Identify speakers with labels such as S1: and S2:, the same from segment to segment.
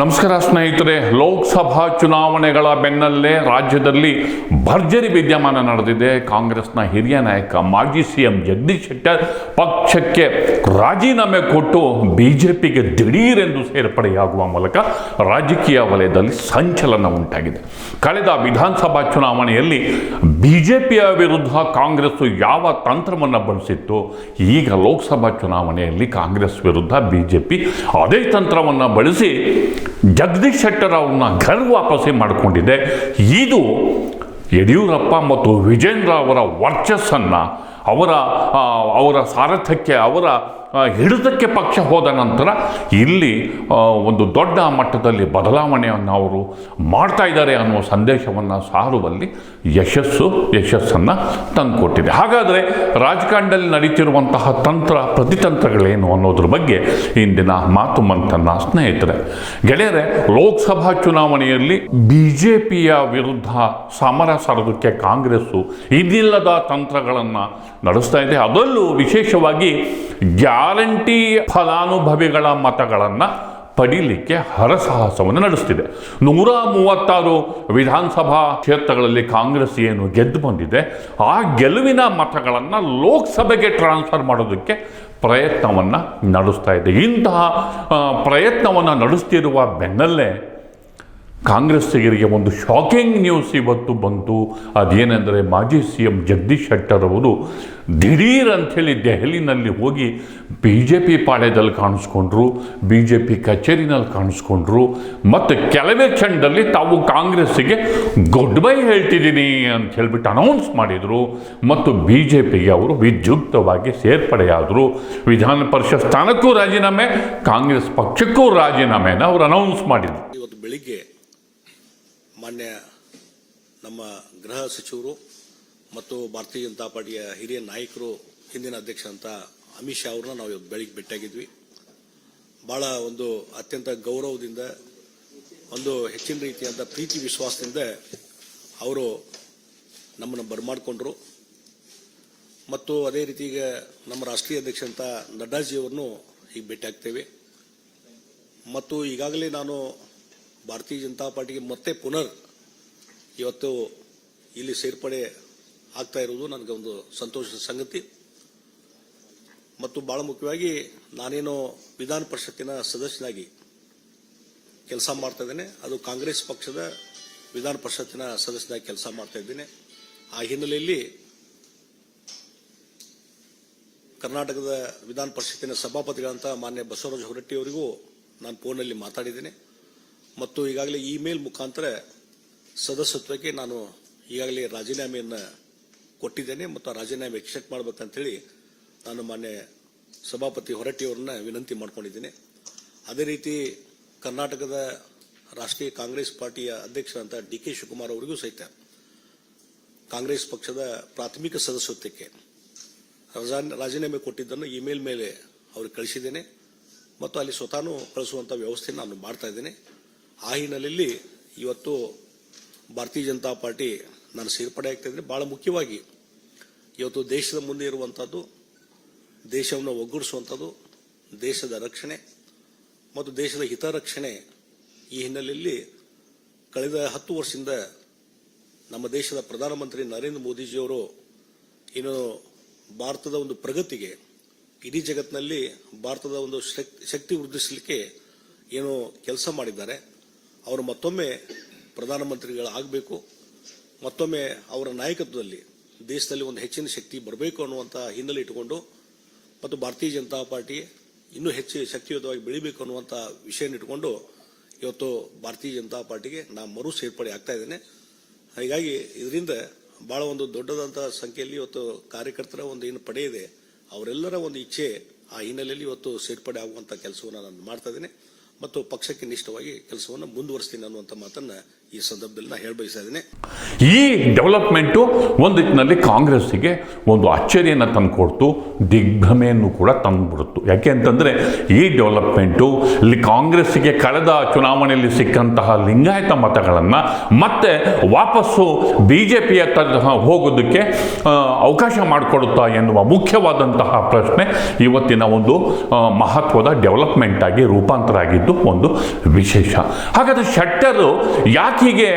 S1: ನಮಸ್ಕಾರ ಸ್ನೇಹಿತರೆ, ಲೋಕಸಭಾ ಚುನಾವಣೆಗಳ ಬೆನ್ನಲ್ಲೇ ರಾಜ್ಯದಲ್ಲಿ ಭರ್ಜರಿ ವಿದ್ಯಮಾನ ನಡೆದಿದೆ. ಕಾಂಗ್ರೆಸ್ನ ಹಿರಿಯ ನಾಯಕ, ಮಾಜಿ ಸಿ ಎಂ ಜಗದೀಶ್ ಶೆಟ್ಟರ್ ಪಕ್ಷಕ್ಕೆ ರಾಜೀನಾಮೆ ಕೊಟ್ಟು ಬಿಜೆಪಿಗೆ ದಿಢೀರೆಂದು ಸೇರ್ಪಡೆಯಾಗುವ ಮೂಲಕ ರಾಜಕೀಯ ವಲಯದಲ್ಲಿ ಸಂಚಲನ ಉಂಟಾಗಿದೆ. ಕಳೆದ ವಿಧಾನಸಭಾ ಚುನಾವಣೆಯಲ್ಲಿ ಬಿಜೆಪಿಯ ವಿರುದ್ಧ ಕಾಂಗ್ರೆಸ್ ಯಾವ ತಂತ್ರವನ್ನು ಬಳಸಿತ್ತು, ಈಗ ಲೋಕಸಭಾ ಚುನಾವಣೆಯಲ್ಲಿ ಕಾಂಗ್ರೆಸ್ ವಿರುದ್ಧ ಬಿಜೆಪಿ ಅದೇ ತಂತ್ರವನ್ನು ಬಳಸಿ ಜಗದೀಶ್ ಶೆಟ್ಟರ್ ಅವ್ರನ್ನ ಘರ್ ವಾಪಸ್ಸಿ ಮಾಡಿಕೊಂಡಿದೆ ಇದು ಯಡಿಯೂರಪ್ಪ ಮತ್ತು ವಿಜೇಂದ್ರ ಅವರ ವರ್ಚಸ್ಸನ್ನು, ಅವರ ಅವರ ಸಾರಥ್ಯಕ್ಕೆ, ಅವರ ಹಿಡಿತಕ್ಕೆ ಪಕ್ಷ ಹೋದ ನಂತರ ಇಲ್ಲಿ ಒಂದು ದೊಡ್ಡ ಮಟ್ಟದಲ್ಲಿ ಬದಲಾವಣೆಯನ್ನು ಅವರು ಮಾಡ್ತಾ ಇದ್ದಾರೆ ಅನ್ನುವ ಸಂದೇಶವನ್ನು ಸಾರುವಲ್ಲಿ ಯಶಸ್ಸು, ಯಶಸ್ಸನ್ನು ತಂದುಕೊಟ್ಟಿದೆ. ಹಾಗಾದರೆ ರಾಜಕಾರಣದಲ್ಲಿ ನಡೀತಿರುವಂತಹ ತಂತ್ರ ಪ್ರತಿತಂತ್ರಗಳೇನು ಅನ್ನೋದ್ರ ಬಗ್ಗೆ ಇಂದಿನ ಮಾತು ಮಂತನ್ನ ಸ್ನೇಹಿತರೆ. ಗೆಳೆಯರೆ, ಲೋಕಸಭಾ ಚುನಾವಣೆಯಲ್ಲಿ ಬಿ ಜೆ ಪಿಯ ವಿರುದ್ಧ ಸಮರ ಸರದಕ್ಕೆ ಕಾಂಗ್ರೆಸ್ಸು ಇದಿಲ್ಲದ ತಂತ್ರಗಳನ್ನು ನಡೆಸ್ತಾ ಇದೆ. ಅದರಲ್ಲೂ ವಿಶೇಷವಾಗಿ ಗ್ಯಾರಂಟಿ ಫಲಾನುಭವಿಗಳ ಮತಗಳನ್ನು ಪಡೀಲಿಕ್ಕೆ ಹರಸಾಹಸವನ್ನು ನಡೆಸ್ತಿದೆ. ನೂರ ಮೂವತ್ತಾರು ವಿಧಾನಸಭಾ ಕ್ಷೇತ್ರಗಳಲ್ಲಿ ಕಾಂಗ್ರೆಸ್ ಏನು ಗೆದ್ದು ಬಂದಿದೆ, ಆ ಗೆಲುವಿನ ಮತಗಳನ್ನು ಲೋಕಸಭೆಗೆ ಟ್ರಾನ್ಸ್ಫರ್ ಮಾಡೋದಕ್ಕೆ ಪ್ರಯತ್ನವನ್ನು ನಡೆಸ್ತಾ ಇದೆ. ಇಂತಹ ಪ್ರಯತ್ನವನ್ನು ನಡೆಸ್ತಿರುವ ಬೆನ್ನಲ್ಲೇ ಕಾಂಗ್ರೆಸ್ಸಿಗರಿಗೆ ಒಂದು ಶಾಕಿಂಗ್ ನ್ಯೂಸ್ ಇವತ್ತು ಬಂತು. ಅದೇನೆಂದರೆ ಮಾಜಿ ಸಿ ಎಂ ಜಗದೀಶ್ ಶೆಟ್ಟರ್ ಅವರು ದಿಢೀರ್ ಅಂಥೇಳಿ ದೆಹಲಿನಲ್ಲಿ ಹೋಗಿ ಬಿ ಜೆ ಪಿ ಪಾಳ್ಯದಲ್ಲಿ ಕಾಣಿಸ್ಕೊಂಡ್ರು ಬಿ ಜೆ ಪಿ ಕಚೇರಿನಲ್ಲಿ ಕಾಣಿಸ್ಕೊಂಡ್ರು. ಮತ್ತು ಕೆಲವೇ ಕ್ಷಣದಲ್ಲಿ ತಾವು ಕಾಂಗ್ರೆಸ್ಸಿಗೆ ಗುಡ್ ಬೈ ಹೇಳ್ತಿದ್ದೀನಿ ಅಂತ ಹೇಳಿಬಿಟ್ಟು ಅನೌನ್ಸ್ ಮಾಡಿದರು. ಮತ್ತು ಬಿ ಜೆ ಪಿಗೆ ಅವರು ವಿದ್ಯುಕ್ತವಾಗಿ ಸೇರ್ಪಡೆಯಾದರು. ವಿಧಾನ ಪರಿಷತ್ ಸ್ಥಾನಕ್ಕೂ ರಾಜೀನಾಮೆ, ಕಾಂಗ್ರೆಸ್ ಪಕ್ಷಕ್ಕೂ ರಾಜೀನಾಮೆನ ಅವರು ಅನೌನ್ಸ್ ಮಾಡಿದರು.
S2: ಇವತ್ತು ಬೆಳಿಗ್ಗೆ ಮಾನ್ಯ ನಮ್ಮ ಗೃಹ ಸಚಿವರು ಮತ್ತು ಭಾರತೀಯ ಜನತಾ ಪಾರ್ಟಿಯ ಹಿರಿಯ ನಾಯಕರು, ಹಿಂದಿನ ಅಧ್ಯಕ್ಷ ಅಂತ ಅಮಿತ್ ಶಾ ಅವ್ರನ್ನ ನಾವು ಬೆಳಿಗ್ಗೆ ಭೇಟಿಯಾಗಿದ್ವಿ. ಬಹಳ ಒಂದು ಅತ್ಯಂತ ಗೌರವದಿಂದ, ಒಂದು ಹೆಚ್ಚಿನ ರೀತಿಯಾದ ಪ್ರೀತಿ ವಿಶ್ವಾಸದಿಂದ ಅವರು ನಮ್ಮನ್ನು ಬರಮಾಡಿಕೊಂಡ್ರು. ಮತ್ತು ಅದೇ ರೀತಿ ಈಗ ನಮ್ಮ ರಾಷ್ಟ್ರೀಯ ಅಧ್ಯಕ್ಷ ಅಂತ ನಡ್ಡಾಜಿಯವರನ್ನು ಈಗ ಭೇಟಿಯಾಗ್ತೇವೆ. ಮತ್ತು ಈಗಾಗಲೇ ನಾನು ಭಾರತೀಯ ಜನತಾ ಪಾರ್ಟಿಗೆ ಮತ್ತೆ ಪುನರ್ ಇವತ್ತು ಇಲ್ಲಿ ಸೇರ್ಪಡೆ ಆಗ್ತಾ ಇರುವುದು ನನಗೆ ಒಂದು ಸಂತೋಷದ ಸಂಗತಿ. ಮತ್ತು ಬಹಳ ಮುಖ್ಯವಾಗಿ ನಾನೇನು ವಿಧಾನ ಪರಿಷತ್ತಿನ ಸದಸ್ಯನಾಗಿ ಕೆಲಸ ಮಾಡ್ತಾ ಇದ್ದೇನೆ. ಅದು ಕಾಂಗ್ರೆಸ್ ಪಕ್ಷದ ವಿಧಾನ ಪರಿಷತ್ತಿನ ಸದಸ್ಯನಾಗಿ ಕೆಲಸ ಮಾಡ್ತಾ ಇದ್ದೇನೆ. ಆ ಹಿನ್ನೆಲೆಯಲ್ಲಿ ಕರ್ನಾಟಕದ ವಿಧಾನ ಪರಿಷತ್ತಿನ ಸಭಾಪತಿಗಳಂತ ಮಾನ್ಯ ಬಸವರಾಜ ಹೊರಟ್ಟಿ ಅವರಿಗೂ ನಾನು ಫೋನಲ್ಲಿ ಮಾತಾಡಿದ್ದೇನೆ. ಮತ್ತು ಈಗಾಗಲೇ ಇಮೇಲ್ ಮುಖಾಂತರ ಸದಸ್ಯತ್ವಕ್ಕೆ ನಾನು ಈಗಾಗಲೇ ರಾಜೀನಾಮೆಯನ್ನು ಕೊಟ್ಟಿದ್ದೇನೆ ಮತ್ತು ಆ ರಾಜೀನಾಮೆ ಎಕ್ಸೆಪ್ಟ್ ಮಾಡಬೇಕಂತೇಳಿ ನಾನು ಮಾನ್ಯ ಸಭಾಪತಿ ಹೊರಟ್ಟಿಯವರನ್ನ ವಿನಂತಿ ಮಾಡ್ಕೊಂಡಿದ್ದೇನೆ. ಅದೇ ರೀತಿ ಕರ್ನಾಟಕದ ರಾಷ್ಟ್ರೀಯ ಕಾಂಗ್ರೆಸ್ ಪಾರ್ಟಿಯ ಅಧ್ಯಕ್ಷರಂತ ಡಿ ಕೆ ಶಿವಕುಮಾರ್ ಅವರಿಗೂ ಸಹಿತ ಕಾಂಗ್ರೆಸ್ ಪಕ್ಷದ ಪ್ರಾಥಮಿಕ ಸದಸ್ಯತ್ವಕ್ಕೆ ರಜಾ- ರಾಜೀನಾಮೆ ಕೊಟ್ಟಿದ್ದನ್ನು ಇಮೇಲ್ ಮೇಲೆ ಅವ್ರಿಗೆ ಕಳಿಸಿದ್ದೇನೆ ಮತ್ತು ಅಲ್ಲಿ ಸ್ವತಃ ಕಳಿಸುವಂಥ ವ್ಯವಸ್ಥೆ ನಾನು ಮಾಡ್ತಾ ಇದ್ದೇನೆ. ಆ ಹಿನ್ನೆಲೆಯಲ್ಲಿ ಇವತ್ತು ಭಾರತೀಯ ಜನತಾ ಪಾರ್ಟಿ ನಾನು ಸೇರ್ಪಡೆ ಆಗ್ತಾ ಭಾಳ ಮುಖ್ಯವಾಗಿ ಇವತ್ತು ದೇಶದ ಮುಂದೆ ಇರುವಂಥದ್ದು ದೇಶವನ್ನು ಒಗ್ಗೂಡಿಸುವಂಥದ್ದು ದೇಶದ ರಕ್ಷಣೆ ಮತ್ತು ದೇಶದ ಹಿತರಕ್ಷಣೆ ಈ ಹಿನ್ನೆಲೆಯಲ್ಲಿ ಕಳೆದ ಹತ್ತು ವರ್ಷದಿಂದ ನಮ್ಮ ದೇಶದ ಪ್ರಧಾನಮಂತ್ರಿ ನರೇಂದ್ರ ಮೋದಿಜಿಯವರು ಏನು ಭಾರತದ ಒಂದು ಪ್ರಗತಿಗೆ, ಇಡೀ ಜಗತ್ತಿನಲ್ಲಿ ಭಾರತದ ಒಂದು ಶಕ್- ಶಕ್ತಿ ವೃದ್ಧಿಸಲಿಕ್ಕೆ ಏನು ಕೆಲಸ ಮಾಡಿದ್ದಾರೆ. ಅವರು ಮತ್ತೊಮ್ಮೆ ಪ್ರಧಾನಮಂತ್ರಿಗಳಾಗಬೇಕು, ಮತ್ತೊಮ್ಮೆ ಅವರ ನಾಯಕತ್ವದಲ್ಲಿ ದೇಶದಲ್ಲಿ ಒಂದು ಹೆಚ್ಚಿನ ಶಕ್ತಿ ಬರಬೇಕು ಅನ್ನುವಂಥ ಹಿನ್ನೆಲೆ ಇಟ್ಟುಕೊಂಡು, ಮತ್ತು ಭಾರತೀಯ ಜನತಾ ಪಾರ್ಟಿ ಇನ್ನೂ ಹೆಚ್ಚು ಶಕ್ತಿಯುತವಾಗಿ ಬೆಳಿಬೇಕು ಅನ್ನುವಂಥ ವಿಷಯ ಇಟ್ಟುಕೊಂಡು ಇವತ್ತು ಭಾರತೀಯ ಜನತಾ ಪಾರ್ಟಿಗೆ ನಾನು ಮರು ಸೇರ್ಪಡೆ ಆಗ್ತಾ ಇದ್ದೇನೆ. ಹೀಗಾಗಿ ಇದರಿಂದ ಭಾಳ ಒಂದು ದೊಡ್ಡದಂಥ ಸಂಖ್ಯೆಯಲ್ಲಿ ಇವತ್ತು ಕಾರ್ಯಕರ್ತರ ಒಂದು ಏನು ಪಡೆಯಿದೆ ಅವರೆಲ್ಲರ ಒಂದು ಇಚ್ಛೆ ಆ ಹಿನ್ನೆಲೆಯಲ್ಲಿ ಇವತ್ತು ಸೇರ್ಪಡೆ ಆಗುವಂಥ ಕೆಲಸವನ್ನು ನಾನು ಮಾಡ್ತಾ ಇದ್ದೇನೆ. ಮತ್ತು ಪಕ್ಷಕ್ಕೆ ನಿಷ್ಠವಾಗಿ ಕೆಲಸವನ್ನು ಮುಂದುವರಿಸ್ತೀನಿ ಅನ್ನುವಂಥ ಮಾತನ್ನ ಈ ಸಂದರ್ಭದಲ್ಲಿ ನಾನು ಹೇಳ ಬಯಸ್ತಾ ಇದ್ದೀನಿ.
S1: ಈ ಡೆವಲಪ್ಮೆಂಟು ಒಂದು ರೀತಿಯಲ್ಲಿ ಕಾಂಗ್ರೆಸ್ಸಿಗೆ ಒಂದು ಅಚ್ಚರಿಯನ್ನು ತಂದುಕೊಡ್ತು, ದಿಗ್ಭ್ರಮೆಯನ್ನು ಕೂಡ ತಂದುಬಿಡ್ತು ಯಾಕೆ ಅಂತಂದರೆ ಈ ಡೆವಲಪ್ಮೆಂಟು ಇಲ್ಲಿ ಕಾಂಗ್ರೆಸ್ಸಿಗೆ ಕಳೆದ ಚುನಾವಣೆಯಲ್ಲಿ ಸಿಕ್ಕಂತಹ ಲಿಂಗಾಯತ ಮತಗಳನ್ನು ಮತ್ತೆ ವಾಪಸ್ಸು ಬಿ ಜೆ ಪಿಯ ಹೋಗೋದಕ್ಕೆ ಅವಕಾಶ ಮಾಡಿಕೊಡುತ್ತಾ ಎನ್ನುವ ಮುಖ್ಯವಾದಂತಹ ಪ್ರಶ್ನೆ ಇವತ್ತಿನ ಒಂದು ಮಹತ್ವದ ಡೆವಲಪ್ಮೆಂಟ್ ಆಗಿ ರೂಪಾಂತರ ಆಗಿದ್ದು ಒಂದು ವಿಶೇಷ. ಹಾಗಾದರೆ ಶೆಟ್ಟರು ಯಾಕೆ ಹೀಗೆ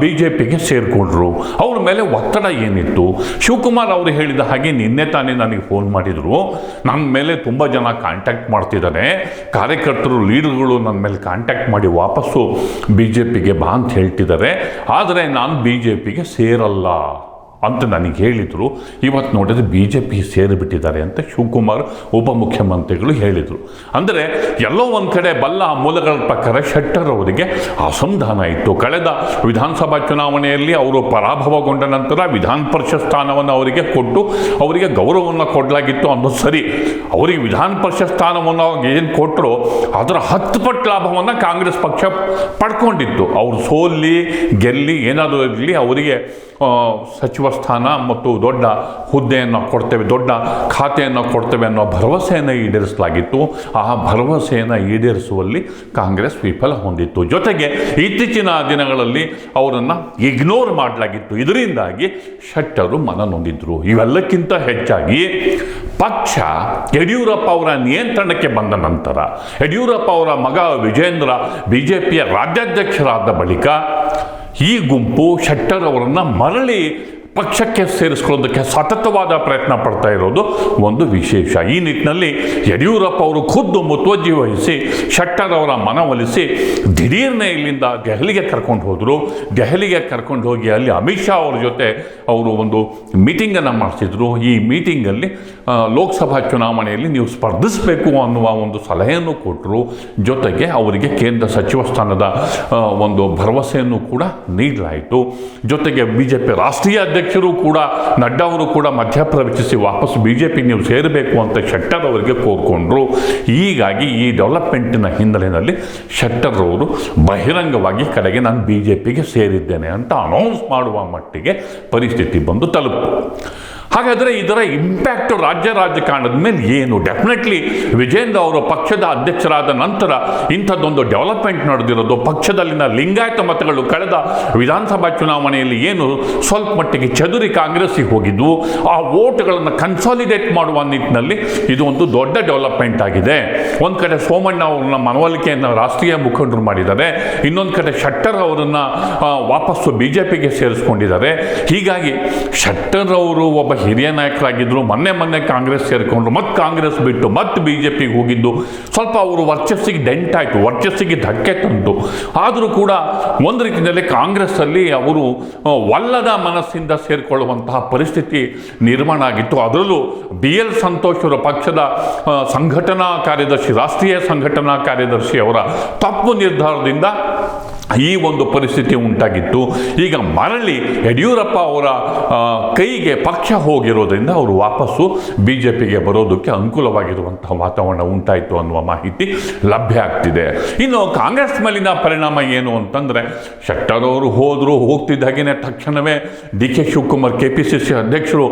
S1: ಬಿ ಜೆ ಪಿಗೆ ಸೇರಿಕೊಂಡ್ರು. ಅವ್ರ ಮೇಲೆ ಒತ್ತಡ ಏನಿತ್ತು? ಶಿವಕುಮಾರ್ ಅವರು ಹೇಳಿದ ಹಾಗೆ ನಿನ್ನೆ ತಾನೇ ನನಗೆ ಫೋನ್ ಮಾಡಿದರು. ನನ್ನ ಮೇಲೆ ತುಂಬ ಜನ ಕಾಂಟ್ಯಾಕ್ಟ್ ಮಾಡ್ತಿದ್ದಾರೆ ಕಾರ್ಯಕರ್ತರು ಲೀಡರ್ಗಳು ನನ್ನ ಮೇಲೆ ಕಾಂಟ್ಯಾಕ್ಟ್ ಮಾಡಿ ವಾಪಸ್ಸು ಬಿ ಜೆ ಪಿಗೆ ಬಾ ಅಂತ ಹೇಳ್ತಿದ್ದಾರೆ ಆದರೆ ನಾನು ಬಿ ಜೆ ಪಿಗೆ ಸೇರಲ್ಲ. ಅಂತ ನನಗೆ ಹೇಳಿದರು. ಇವತ್ತು ನೋಡಿದ್ರೆ ಬಿ ಜೆ ಪಿ ಸೇರಿಬಿಟ್ಟಿದ್ದಾರೆ ಅಂತ ಶಿವಕುಮಾರ್ ಉಪಮುಖ್ಯಮಂತ್ರಿಗಳು ಹೇಳಿದರು. ಅಂದರೆ ಎಲ್ಲೋ ಒಂದು ಕಡೆ ಬಲ್ಲ ಮೂಲಗಳ ಪ್ರಕಾರ ಶೆಟ್ಟರ್ ಅವರಿಗೆ ಅಸಂಧಾನ ಇತ್ತು. ಕಳೆದ ವಿಧಾನಸಭಾ ಚುನಾವಣೆಯಲ್ಲಿ ಅವರು ಪರಾಭವಗೊಂಡ ನಂತರ ವಿಧಾನ ಪರಿಷತ್ ಸ್ಥಾನವನ್ನು ಅವರಿಗೆ ಕೊಟ್ಟು ಅವರಿಗೆ ಗೌರವವನ್ನು ಕೊಡಲಾಗಿತ್ತು ಅನ್ನೋದು ಸರಿ. ಅವರಿಗೆ ವಿಧಾನ ಪರಿಷತ್ ಸ್ಥಾನವನ್ನು ಏನು ಕೊಟ್ಟರು ಅದರ ಹತ್ತು ಪಟ್ಟು ಲಾಭವನ್ನು ಕಾಂಗ್ರೆಸ್ ಪಕ್ಷ ಪಡ್ಕೊಂಡಿತ್ತು. ಅವರು ಸೋಲಿ, ಗೆಲ್ಲಿ ಏನಾದರೂ ಇರಲಿ, ಅವರಿಗೆ ಸಚಿವ ಸ್ಥಾನ ಮತ್ತು ದೊಡ್ಡ ಹುದ್ದೆಯನ್ನು ಕೊಡ್ತೇವೆ, ದೊಡ್ಡ ಖಾತೆಯನ್ನು ಕೊಡ್ತೇವೆ ಅನ್ನೋ ಭರವಸೆಯನ್ನು ಈಡೇರಿಸಲಾಗಿತ್ತು. ಆ ಭರವಸೆಯನ್ನು ಈಡೇರಿಸುವಲ್ಲಿ ಕಾಂಗ್ರೆಸ್ ವಿಫಲ ಹೊಂದಿತ್ತು. ಜೊತೆಗೆ ಇತ್ತೀಚಿನ ದಿನಗಳಲ್ಲಿ ಅವರನ್ನು ಇಗ್ನೋರ್ ಮಾಡಲಾಗಿತ್ತು. ಇದರಿಂದಾಗಿ ಶೆಟ್ಟರು ಮನನೊಂದಿದ್ರು ಇವೆಲ್ಲಕ್ಕಿಂತ ಹೆಚ್ಚಾಗಿ ಪಕ್ಷ ಯಡಿಯೂರಪ್ಪ ಅವರ ನಿಯಂತ್ರಣಕ್ಕೆ ಬಂದ ನಂತರ, ಯಡಿಯೂರಪ್ಪ ಅವರ ಮಗ ವಿಜೇಂದ್ರ ಬಿ ಜೆ ಪಿಯ ರಾಜ್ಯಾಧ್ಯಕ್ಷರಾದ ಬಳಿಕ ಈ ಗುಂಪು ಶೆಟ್ಟರ್ ಅವರನ್ನು ಮರಳಿ ಪಕ್ಷಕ್ಕೆ ಸೇರಿಸ್ಕೊಳ್ಳೋದಕ್ಕೆ ಸತತವಾದ ಪ್ರಯತ್ನ ಪಡ್ತಾ ಇರೋದು ಒಂದು ವಿಶೇಷ. ಈ ನಿಟ್ಟಿನಲ್ಲಿ ಯಡಿಯೂರಪ್ಪ ಅವರು ಖುದ್ದು ಮುತುವರ್ಜಿ ವಹಿಸಿ, ಶೆಟ್ಟರ್ ಅವರ ಮನವೊಲಿಸಿ ದಿಢೀರ್ನೆ ಇಲ್ಲಿಂದ ದೆಹಲಿಗೆ ಕರ್ಕೊಂಡು ಹೋದರು. ದೆಹಲಿಗೆ ಕರ್ಕೊಂಡು ಹೋಗಿ ಅಲ್ಲಿ ಅಮಿತ್ ಶಾ ಅವ್ರ ಜೊತೆ ಅವರು ಒಂದು ಮೀಟಿಂಗನ್ನು ಮಾಡಿಸಿದ್ರು. ಈ ಮೀಟಿಂಗಲ್ಲಿ ಲೋಕಸಭಾ ಚುನಾವಣೆಯಲ್ಲಿ ನೀವು ಸ್ಪರ್ಧಿಸಬೇಕು ಅನ್ನುವ ಒಂದು ಸಲಹೆಯನ್ನು ಕೊಟ್ಟರು ಜೊತೆಗೆ ಅವರಿಗೆ ಕೇಂದ್ರ ಸಚಿವ ಸ್ಥಾನದ ಒಂದು ಭರವಸೆಯನ್ನು ಕೂಡ ನೀಡಲಾಯಿತು. ಜೊತೆಗೆ ಬಿ ಜೆ ಪಿ ರಾಷ್ಟ್ರೀಯ ಅಧ್ಯಕ್ಷರು ಕೂಡ ನಡ್ಡಾ ಅವರು ಕೂಡ ಮಧ್ಯಪ್ರವೇಶಿಸಿ ವಾಪಸ್ ಬಿ ಜೆ ಪಿ ನೀವು ಸೇರಬೇಕು ಅಂತ ಶೆಟ್ಟರ್ ಅವರಿಗೆ ಕೋರ್ಕೊಂಡ್ರು. ಹೀಗಾಗಿ ಈ ಡೆವಲಪ್ಮೆಂಟಿನ ಹಿನ್ನೆಲೆಯಲ್ಲಿ ಶೆಟ್ಟರ್ ಅವರು ಬಹಿರಂಗವಾಗಿ ಕಡೆಗೆ ನಾನು ಬಿ ಜೆ ಪಿಗೆ ಸೇರಿದ್ದೇನೆ ಅಂತ ಅನೌನ್ಸ್ ಮಾಡುವ ಮಟ್ಟಿಗೆ ಪರಿಸ್ಥಿತಿ ಬಂದು ತಲುಪಿತು ಹಾಗಾದರೆ ಇದರ ಇಂಪ್ಯಾಕ್ಟ್ ರಾಜ್ಯ ರಾಜಕಾರಣದ ಮೇಲೆ ಏನು? ಡೆಫಿನೆಟ್ಲಿ ವಿಜೇಂದ್ರ ಅವರು ಪಕ್ಷದ ಅಧ್ಯಕ್ಷರಾದ ನಂತರ ಇಂಥದ್ದೊಂದು ಡೆವಲಪ್ಮೆಂಟ್ ನಡೆದಿರೋದು, ಪಕ್ಷದಲ್ಲಿನ ಲಿಂಗಾಯತ ಮತಗಳು ಕಳೆದ ವಿಧಾನಸಭಾ ಚುನಾವಣೆಯಲ್ಲಿ ಏನು ಸ್ವಲ್ಪ ಮಟ್ಟಿಗೆ ಚದುರಿ ಕಾಂಗ್ರೆಸ್ಸಿಗೆ ಹೋಗಿದ್ವು, ಆ ವೋಟ್ಗಳನ್ನು ಕನ್ಸಾಲಿಡೇಟ್ ಮಾಡುವ ನಿಟ್ಟಿನಲ್ಲಿ ಇದು ಒಂದು ದೊಡ್ಡ ಡೆವಲಪ್ಮೆಂಟ್ ಆಗಿದೆ. ಒಂದು ಕಡೆ ಸೋಮಣ್ಣ ಅವ್ರನ್ನ ಮನವೊಲಿಕೆಯನ್ನು ರಾಷ್ಟ್ರೀಯ ಮುಖಂಡರು ಮಾಡಿದ್ದಾರೆ, ಇನ್ನೊಂದು ಕಡೆ ಶೆಟ್ಟರ್ ಅವರನ್ನು ವಾಪಸ್ಸು ಬಿ ಜೆ ಪಿಗೆ ಸೇರಿಸ್ಕೊಂಡಿದ್ದಾರೆ. ಹೀಗಾಗಿ ಶೆಟ್ಟರ್ ಅವರು ಒಬ್ಬ ಹಿರಿಯ ನಾಯಕರಾಗಿದ್ದರು ಮೊನ್ನೆ ಮೊನ್ನೆ ಕಾಂಗ್ರೆಸ್ ಸೇರಿಕೊಂಡ್ರು, ಮತ್ತೆ ಕಾಂಗ್ರೆಸ್ ಬಿಟ್ಟು ಮತ್ತೆ ಬಿ ಜೆ ಪಿಗೆ ಹೋಗಿದ್ದು, ಸ್ವಲ್ಪ ಅವರು ವರ್ಚಸ್ಸಿಗೆ ಡೆಂಟ್ ಆಯಿತು, ವರ್ಚಸ್ಸಿಗೆ ಧಕ್ಕೆ ತಂತು ಆದರೂ ಕೂಡ ಒಂದು ರೀತಿಯಲ್ಲಿ ಕಾಂಗ್ರೆಸ್ಸಲ್ಲಿ ಅವರು ಒಲ್ಲದ ಮನಸ್ಸಿಂದ ಸೇರಿಕೊಳ್ಳುವಂತಹ ಪರಿಸ್ಥಿತಿ ನಿರ್ಮಾಣ ಆಗಿತ್ತು. ಅದರಲ್ಲೂ ಬಿ ಎಲ್ ಸಂತೋಷ್ ಅವರ ಪಕ್ಷದ ಸಂಘಟನಾ ಕಾರ್ಯದರ್ಶಿ, ರಾಷ್ಟ್ರೀಯ ಸಂಘಟನಾ ಕಾರ್ಯದರ್ಶಿ ಅವರ ತಪ್ಪು ನಿರ್ಧಾರದಿಂದ ಈ ಒಂದು ಪರಿಸ್ಥಿತಿ ಉಂಟಾಗಿತ್ತು. ಈಗ ಮರಳಿ ಯಡಿಯೂರಪ್ಪ ಅವರ ಕೈಗೆ ಪಕ್ಷ ಹೋಗಿರೋದ್ರಿಂದ ಅವರು ವಾಪಸ್ಸು ಬಿ ಜೆ ಪಿಗೆ ಬರೋದಕ್ಕೆ ಅನುಕೂಲವಾಗಿರುವಂತಹ ವಾತಾವರಣ ಉಂಟಾಯಿತು ಅನ್ನುವ ಮಾಹಿತಿ ಲಭ್ಯ ಆಗ್ತಿದೆ. ಇನ್ನು ಕಾಂಗ್ರೆಸ್ ಮೇಲಿನ ಪರಿಣಾಮ ಏನು ಅಂತಂದರೆ ಶೆಟ್ಟರ್ ಅವರು ಹೋದರು ಹೋಗ್ತಿದ್ದ ಹಾಗೆಯೇ ತಕ್ಷಣವೇ D K Shivakumar K P C C ಅಧ್ಯಕ್ಷರು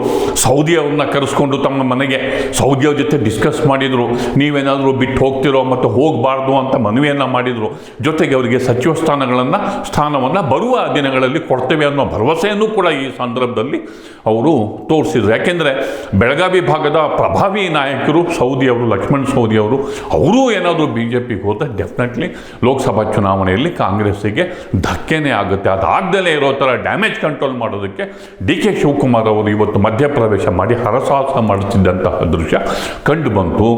S1: ಸೌದಿ ಅವ್ರನ್ನ ಕರೆಸ್ಕೊಂಡು ತಮ್ಮ ಮನೆಗೆ ಸೌದಿ ಅವ್ರ ಜೊತೆ ಡಿಸ್ಕಸ್ ಮಾಡಿದರು. ನೀವೇನಾದರೂ ಬಿಟ್ಟು ಹೋಗ್ತಿರೋ ಮತ್ತು ಹೋಗಬಾರ್ದು ಅಂತ ಮನವಿಯನ್ನು ಮಾಡಿದರು. ಜೊತೆಗೆ ಅವರಿಗೆ ಸಚಿವ ಸ್ಥಾನಗಳನ್ನು ಸ್ಥಾನವನ್ನು ಬರುವ ದಿನಗಳಲ್ಲಿ ಕೊಡ್ತೇವೆ ಅನ್ನೋ ಭರವಸೆಯನ್ನು ಕೂಡ ಈ ಸಂದರ್ಭದಲ್ಲಿ ಅವರು ತೋರಿಸಿದ್ರು. ಯಾಕೆಂದರೆ ಬೆಳಗಾವಿ ಭಾಗದ ಪ್ರಭಾವಿ ನಾಯಕರು ಸೌದಿಯವರು ಲಕ್ಷ್ಮಣ್ ಸೌದಿ ಅವರು ಅವರು ಏನಾದರೂ ಬಿ ಜೆ ಪಿಗೆ ಹೋದರೆ ಡೆಫಿನೆಟ್ಲಿ ಲೋಕಸಭಾ ಚುನಾವಣೆಯಲ್ಲಿ ಕಾಂಗ್ರೆಸ್ಸಿಗೆ ಧಕ್ಕೆನೇ ಆಗುತ್ತೆ. ಅದಾಗದಲ್ಲೇ ಇರೋ ಥರ ಡ್ಯಾಮೇಜ್ ಕಂಟ್ರೋಲ್ ಮಾಡೋದಕ್ಕೆ ಡಿ ಕೆ ಶಿವಕುಮಾರ್ ಅವರು ಇವತ್ತು ಮಧ್ಯಪ್ರವೇಶ ಮಾಡಿ ಹರಸಾಹಸ ಮಾಡುತ್ತಿದ್ದಂತಹ ದೃಶ್ಯ ಕಂಡು ಬಂತು.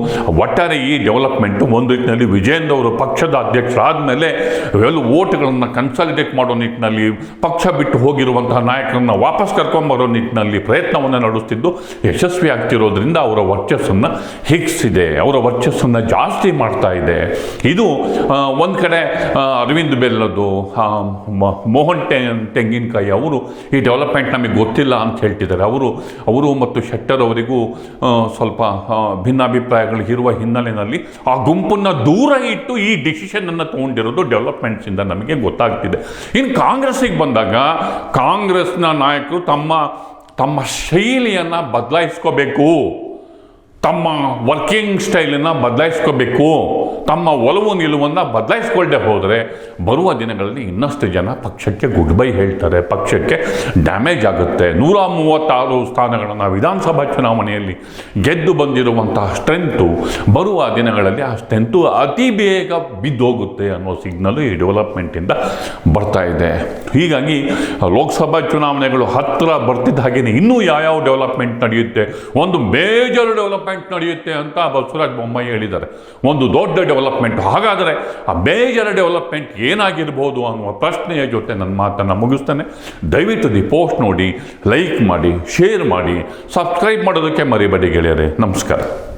S1: ಒಟ್ಟಾರೆ ಈ ಡೆವಲಪ್ಮೆಂಟು ಒಂದು ರೀತಿಯಲ್ಲಿ ವಿಜೇಂದ್ರ ಅವರು ಪಕ್ಷದ ಅಧ್ಯಕ್ಷರಾದ ಮೇಲೆ ಎಲ್ಲ ಓಟ್ಗಳನ್ನು ಕನ್ಸಾಲಿಡೇಟ್ ಮಾಡೋ ನಿಟ್ಟಿನಲ್ಲಿ, ಪಕ್ಷ ಬಿಟ್ಟು ಹೋಗಿರುವಂತಹ ನಾಯಕರನ್ನು ವಾಪಸ್ ಕರ್ಕೊಂಬರೋ ನಿಟ್ಟಿನಲ್ಲಿ ಪ್ರಯತ್ನವನ್ನು ನಡೆಸ್ತಿದ್ದು ಯಶಸ್ವಿ ಆಗ್ತಿರೋದ್ರಿಂದ ಅವರ ವರ್ಚಸ್ಸನ್ನು ಹಿಗ್ಸಿದೆ, ಅವರ ವರ್ಚಸ್ಸನ್ನು ಜಾಸ್ತಿ ಮಾಡ್ತಾ ಇದೆ. ಇದು ಒಂದು ಕಡೆ ಅರವಿಂದ್ ಬೆಲ್ಲದು ಮೋಹನ್ ಟೆ, ತೆಂಗಿನಕಾಯಿ ಅವರು ಈ ಡೆವಲಪ್ಮೆಂಟ್ ನಮಗೆ ಗೊತ್ತಿಲ್ಲ ಅಂತ ಹೇಳ್ತಿದ್ದಾರೆ. ಅವರು ಅವರು ಮತ್ತು ಶೆಟ್ಟರ್ ಅವರಿಗೂ ಸ್ವಲ್ಪ ಭಿನ್ನಾಭಿಪ್ರಾಯಗಳು ಇರುವ ಹಿನ್ನೆಲೆಯಲ್ಲಿ ಆ ಗುಂಪನ್ನು ದೂರ ಇಟ್ಟು ಈ ಡಿಸಿಷನನ್ನು ತೊಗೊಂಡಿರೋದು ಡೆವಲಪ್ಮೆಂಟ್ಸಿಂದ ನಮಗೆ ನಮಗೆ ಗೊತ್ತಾಗ್ತಿದೆ. ಇನ್ನು ಕಾಂಗ್ರೆಸ್ಸಿಗೆ ಬಂದಾಗ ಕಾಂಗ್ರೆಸ್ನ ನಾಯಕರು ತಮ್ಮ ತಮ್ಮ ಶೈಲಿಯನ್ನು ಬದಲಾಯಿಸ್ಕೋಬೇಕು. ತಮ್ಮ ವರ್ಕಿಂಗ್ ಸ್ಟೈಲನ್ನು ಬದಲಾಯಿಸ್ಕೋಬೇಕು, ತಮ್ಮ ಒಲವು ನಿಲುವನ್ನು ಬದಲಾಯಿಸ್ಕೊಳ್ಳದೆ ಹೋದರೆ ಬರುವ ದಿನಗಳಲ್ಲಿ ಇನ್ನಷ್ಟು ಜನ ಪಕ್ಷಕ್ಕೆ ಗುಡ್ ಬೈ ಹೇಳ್ತಾರೆ. ಪಕ್ಷಕ್ಕೆ ಡ್ಯಾಮೇಜ್ ಆಗುತ್ತೆ. ನೂರ ಮೂವತ್ತಾರು ಸ್ಥಾನಗಳನ್ನು ವಿಧಾನಸಭಾ ಚುನಾವಣೆಯಲ್ಲಿ ಗೆದ್ದು ಬಂದಿರುವಂತಹ ಸ್ಟ್ರೆಂತು ಬರುವ ದಿನಗಳಲ್ಲಿ ಆ ಸ್ಟ್ರೆಂತು ಅತಿ ಬೇಗ ಬಿದ್ದೋಗುತ್ತೆ ಅನ್ನೋ ಸಿಗ್ನಲ್ ಈ ಡೆವಲಪ್ಮೆಂಟಿಂದ ಬರ್ತಾ ಇದೆ. ಹೀಗಾಗಿ ಲೋಕಸಭಾ ಚುನಾವಣೆಗಳು ಹತ್ತಿರ ಬರ್ತಿದ್ದ ಹಾಗೆಯೇ ಇನ್ನೂ ಯಾವ್ಯಾವ ಡೆವಲಪ್ಮೆಂಟ್ ನಡೆಯುತ್ತೆ? ಒಂದು ಮೇಜರ್ ಡೆವಲಪ್ಮೆಂಟ್ ನಡೆಯುತ್ತೆ ಅಂತ ಬಸವರಾಜ ಬೊಮ್ಮಾಯಿ ಹೇಳಿದ್ದಾರೆ. ಒಂದು ದೊಡ್ಡ ಡೆವಲಪ್ಮೆಂಟ್ ಹಾಗಾದರೆ ಆ ಮೇಜರ್ ಡೆವಲಪ್ಮೆಂಟ್ ಏನಾಗಿರ್ಬೋದು ಅನ್ನುವ ಪ್ರಶ್ನೆಯ ಜೊತೆ ನನ್ನ ಮಾತನ್ನು ಮುಗಿಸ್ತೇನೆ. ದಯವಿಟ್ಟು ದಿ ಪೋಸ್ಟ್ ನೋಡಿ ಲೈಕ್ ಮಾಡಿ ಶೇರ್ ಮಾಡಿ ಸಬ್ಸ್ಕ್ರೈಬ್ ಮಾಡೋದಕ್ಕೆ ಮರಿಬೇಡಿ ಗೆಳೆಯರೆ. ನಮಸ್ಕಾರ.